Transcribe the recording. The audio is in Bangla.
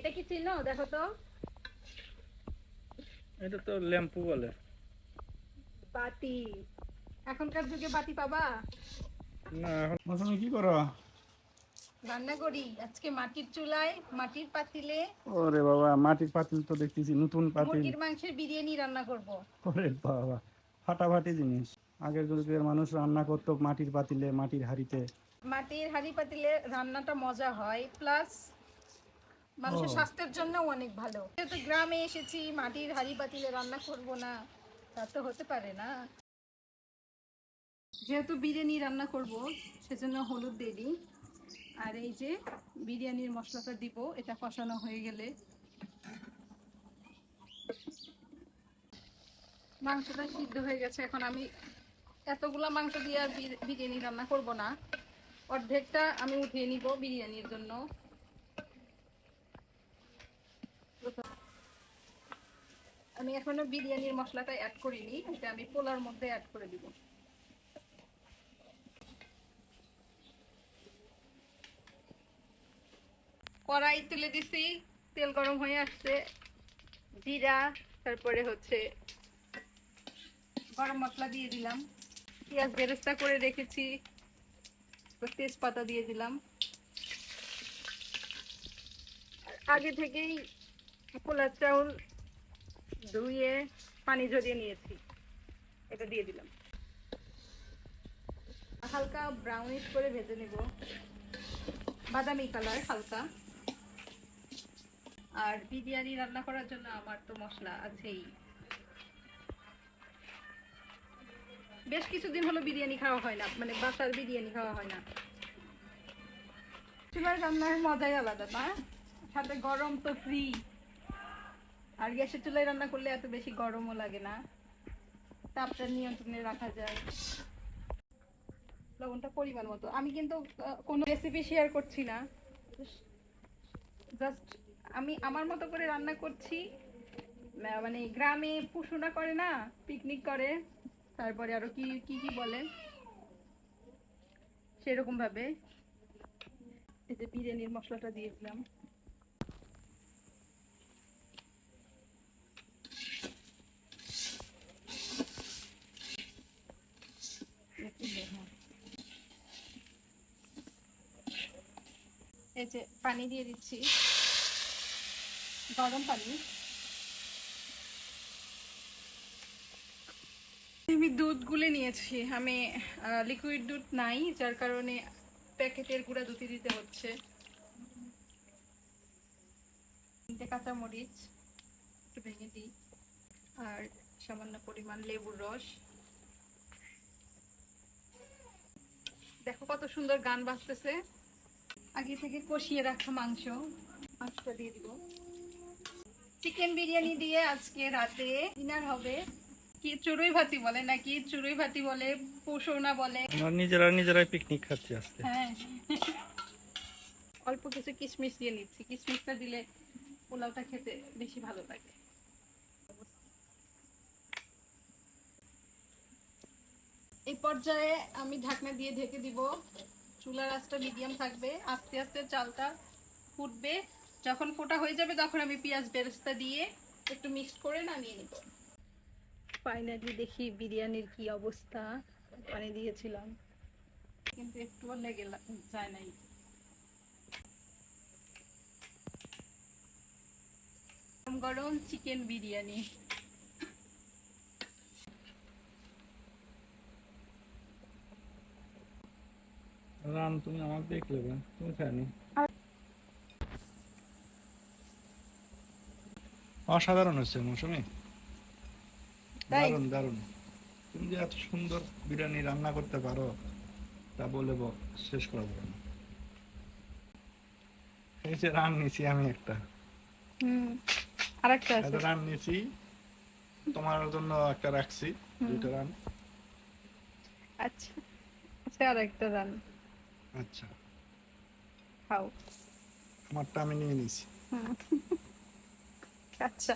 এটা কি চিনো দেখো তো। এটা তো ল্যাম্পু বলে। বাতি। এখনকার যুগে বাতি পাবা? না এখন মৌসুমি কি করো? রান্না করি। আজকে মাটির চুলায় মাটির পাতিলে ওরে বাবা মাটির পাতিল তো দেখতেছি নতুন পাতিল। মুরগির মাংসের বিরিয়ানি রান্না করব। ওরে বাবা ফাটাফাটি জিনিস। আগের যুগের মানুষ রান্না করতো মাটির পাতিলে মাটির হাড়িতে। মাটির হাঁড়ি পাতিলে রান্নাটা মজা হয়। প্লাস মানুষের স্বাস্থ্যের জন্য অনেক ভালো। যেহেতু গ্রামে এসেছি মাটির হাড়ি পাতিলে রান্না করব না তা তো হতে পারে না। যেহেতু বিরিয়ানি রান্না করব সেজন্য হলুদ দিয়ে দিই। আর এই যে বিরিয়ানির মশলাটা দিব এটা কষানো হয়ে গেলে। মাংসটা সিদ্ধ হয়ে গেছে এখন আমি এতগুলা মাংস দিয়ে আর বিরিয়ানি রান্না করব না। অর্ধেকটা আমি উঠিয়ে নিব বিরিয়ানির জন্য। আমি এখনও বিরিয়ানির মশলাটা অ্যাড করিনি, এটা আমি পোলার মধ্যে অ্যাড করে দিব। কড়াই তুলে দিছি, তেল গরম হয়ে আসছে, জিরা, তারপরে হচ্ছে গরম মশলা দিয়ে দিলাম। পেঁয়াজ বেরেস্তা করে রেখেছি তেজপাতা দিয়ে দিলাম। আগে থেকেই পোলার চাউল ধুয়ে পানি ঝরিয়ে নিয়েছি। এটা দিয়ে দিলাম। হালকা ব্রাউনিশ করে ভেজে নেব। বাদামি কালার হালকা। আর বিরিয়ানি রান্না করার জন্য আমার তো মশলা আছেই। বেশ কিছুদিন হলো বিরিয়ানি খাওয়া হয় না মানে বাসার বিরিয়ানি খাওয়া হয় না। চুলার রান্নার মজাই আলাদা না? সাথে গরম তো ফ্রি আর গ্যাসের চুলায় রান্না করলে এত বেশি গরমও লাগে না। তাপটা নিয়ন্ত্রণে রাখা যায়। লবণটা পরিমাণ মতো। আমি কিন্তু কোনো রেসিপি শেয়ার করছি না। জাস্ট আমি আমার মতো করে রান্না করছি। মানে গ্রামে পুষুনা করে না পিকনিক করে। তারপরে আরও কি কি কি বলে? সেরকম ভাবে এই যে বিরিয়ানির মশলাটা দিয়েছিলাম। এই যে পানি দিয়ে দিচ্ছি। গরম পানি। আমি দুধ গুলে নিয়েছি। আমি লিকুইড দুধ নাই, যার কারণে প্যাকেটের গুঁড়া দুধই দিতে হচ্ছে। তিনটে কাঁচামরিচ একটু ভেঙে দিই। আর সামান্য পরিমাণ লেবুর রস। দেখো কত সুন্দর গান বাজতেছে। আগে থেকে কষিয়ে রাখা মাংস। মাংসটা দিয়ে দিব। চিকেন বিরিয়ানি দিয়ে আজকে রাতে ডিনার হবে। কি চড়ুই ভাতি বলে নাকি? চড়ুই ভাতি বলে বলে। আমরা নিজেরা নিজেরাই পিকনিক খাচ্ছি আজকে। হ্যাঁ। অল্প কিছু কিশমিশ দিয়ে নিচ্ছি। কিশমিশটা দিলে পোলাওটা খেতে বেশি ভালো লাগে। এই পর্যায়ে আমি ঢাকনা দিয়ে ঢেকে দিব। চুলার আঁচটা মিডিয়াম থাকবে। আস্তে আস্তে চালটা ফুটবে। যখন ফোটা হয়ে যাবে তখন আমি পেঁয়াজ বেরেস্তা দিয়ে একটু মিক্সড করে নামিয়ে নিব। ফাইনালি দেখি বিরিয়ানির কি অবস্থা। পানি দিয়েছিলাম। কিন্তু একটুও লেগে যায় নাই। গরম চিকেন বিরিয়ানি। রান তুমি আমাকে দেখলে তুমি খানি অসাধারণ হচ্ছে মৌসুমি। দারুণ দারুণ। তুমি যে এত সুন্দর বিরিয়ানি রান্না করতে পারো তা বলে শেষ করা যাবে না। এই যে রান নিছি আমি একটা। হুম আরেকটা আছে। একটা রান নিছি তোমার জন্য একটা রাখছি। দুইটা রান। আচ্ছা আচ্ছা আরেকটা রান। আচ্ছা। খাও। আমারটা আমি নিয়ে নিছি আচ্ছা।